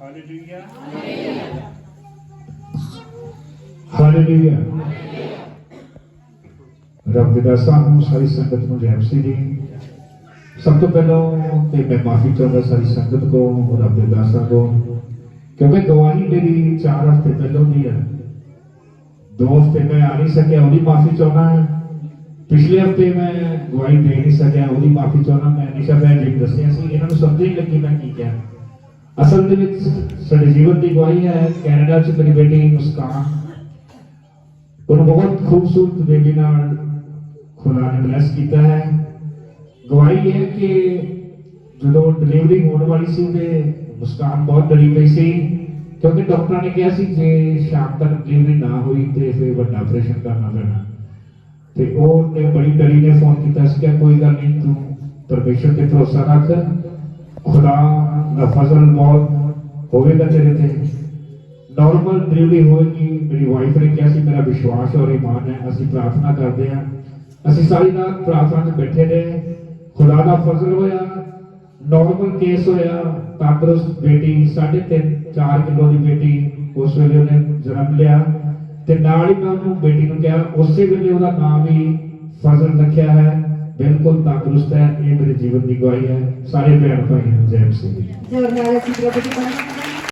Hallelujah hallelujah ਰੱਬ ਦੇ ਦਾਸਾਂ ਨੂੰ ਸਾਰੀ ਸੰਗਤ ਨੂੰ ਜੈ ਮਸੀਹ ਦੀ ਸਭ ਤੋਂ ਪਹਿਲਾਂ ਤੇ ਮੈਂ ਮਾਫੀ ਚਾਹੁੰਦਾ ਸਾਰੀ ਸੰਗਤ ਕੋ ਰੱਬ ਦੇ ਦਾਸਾਂ ਕੋ ਕਿਉਂਕਿ ਗਵਾਹੀ ਮੇਰੀ 4 ਹਫ਼ਤੇ ਪਹਿਲਾਂ ਦੀ ਹੈ ਦੋ ਹਫ਼ਤੇ ਮੈਂ ਆ ਨਹੀਂ ਸਕਿਆ ਉਹਦੀ ਮਾਫੀ ਚਾਹੁੰਦਾ ਪਿਛਲੇ ਹਫ਼ਤੇ ਮੈਂ ਗਵਾਹੀ ਦੇ ਨਹੀਂ ਸਕਿਆ ਉਹਦੀ ਮਾਫੀ ਚਾਹੁੰਦਾ ਮੈਂ ਨਿਸ਼ਾ ਭੈਣ ਜੀ ਦੱਸਿਆ ਸੀ ਇਹਨਾਂ ਨੂੰ ਸਮਝ ਨਹੀਂ ਲੱਗੀ ਮੈਂ ਕੀ ਕਿਹਾ ਅਸਲ ਦੇ ਵਿੱਚ ਸਾਡੇ ਜੀਵਨ ਦੀ ਗਵਾਹੀ ਹੈ, ਕੈਨੇਡਾ 'ਚ ਮੇਰੀ ਬੇਟੀ ਮੁਸਕਾਨ। ਉਹਨੂੰ ਬਹੁਤ ਖੂਬਸੂਰਤ ਬੇਬੀ ਨਾਲ ਖੁਦਾ ਨੇ ਬਲੈਸ ਕੀਤਾ ਹੈ। ਗਵਾਹੀ ਇਹ ਹੈ ਕਿ ਜਦੋਂ ਡਿਲੀਵਰੀ ਹੋਣ ਵਾਲੀ ਸੀ, ਉਹਦੇ ਮੁਸਕਾਨ ਬਹੁਤ ਡਰੀ ਪਈ ਸੀ, ਕਿਉਂਕਿ ਡਾਕਟਰਾਂ ਨੇ ਕਿਹਾ ਸੀ, ਜੇ ਸ਼ਾਮ ਤੱਕ ਡਿਲੀਵਰੀ ਨਾ ਹੋਈ ਤੇ ਫਿਰ ਵੱਡਾ ਆਪਰੇਸ਼ਨ ਕਰਨਾ ਪੈਣਾ। ਤੇ ਉਹ ਨੇ ਬੜੀ ਡਰੀ ਨੇ ਫੋਨ ਕੀਤਾ ਸੀ ਕਿ ਕੋਈ ਗੱਲ ਨਹੀਂ, ਤੂੰ ਪਰਮੇਸ਼ਰ ਤੇ ਭਰੋਸਾ ਰੱਖ ਖੁਦਾ ਦਾ ਫਜ਼ਲ ਬਹੁਤ ਹੋਵੇਗਾ ਤੇਰੇ ਤੇ। ਨਾਰਮਲ ਡਿਲੀਵਰੀ ਹੋਏਗੀ, ਮੇਰੀ ਵਾਈਫ ਨੇ ਕਿਹਾ ਸੀ, ਮੇਰਾ ਵਿਸ਼ਵਾਸ ਔਰ ਇਮਾਨ ਹੈ, ਅਸੀਂ ਪ੍ਰਾਰਥਨਾ ਕਰਦੇ ਹਾਂ। ਅਸੀਂ ਸਾਰੀ ਰਾਤ ਪ੍ਰਾਰਥਨਾ 'ਚ ਬੈਠੇ ਰਹੇ ਖੁਦਾ ਦਾ ਫਜ਼ਲ ਹੋਇਆ ਨੋਰਮਲ ਕੇਸ ਹੋਇਆ। ਤੰਦਰੁਸਤ ਬੇਟੀ 3.5 4 ਕਿਲੋ ਦੀ ਬੇਟੀ ਉਸ ਵੇਲੇ ਉਹਨੇ ਜਨਮ ਲਿਆ। ਤੇ ਨਾਲ ਹੀ ਮੈਂ ਉਹਨੂੰ ਬੇਟੀ ਨੂੰ ਕਿਹਾ, ਉਸੇ ਵੇਲੇ ਉਹਦਾ ਨਾਮ ਵੀ ਫਜ਼ਲ ਰੱਖਿਆ ਹੈ। ਬਿਲਕੁਲ ਤੰਦਰੁਸਤ ਹੈ, ਇਹ ਮੇਰੇ ਜੀਵਨ ਦੀ ਗਵਾਹੀ ਹੈ। ਸਾਰੇ ਭੈਣ ਭਾਈਆਂ ਨੂੰ ਜੈ ਸਿੰਘ ਦੀ ਜੋਰ ਅਸੀਂ ਪ੍ਰਭੂ ਦੀ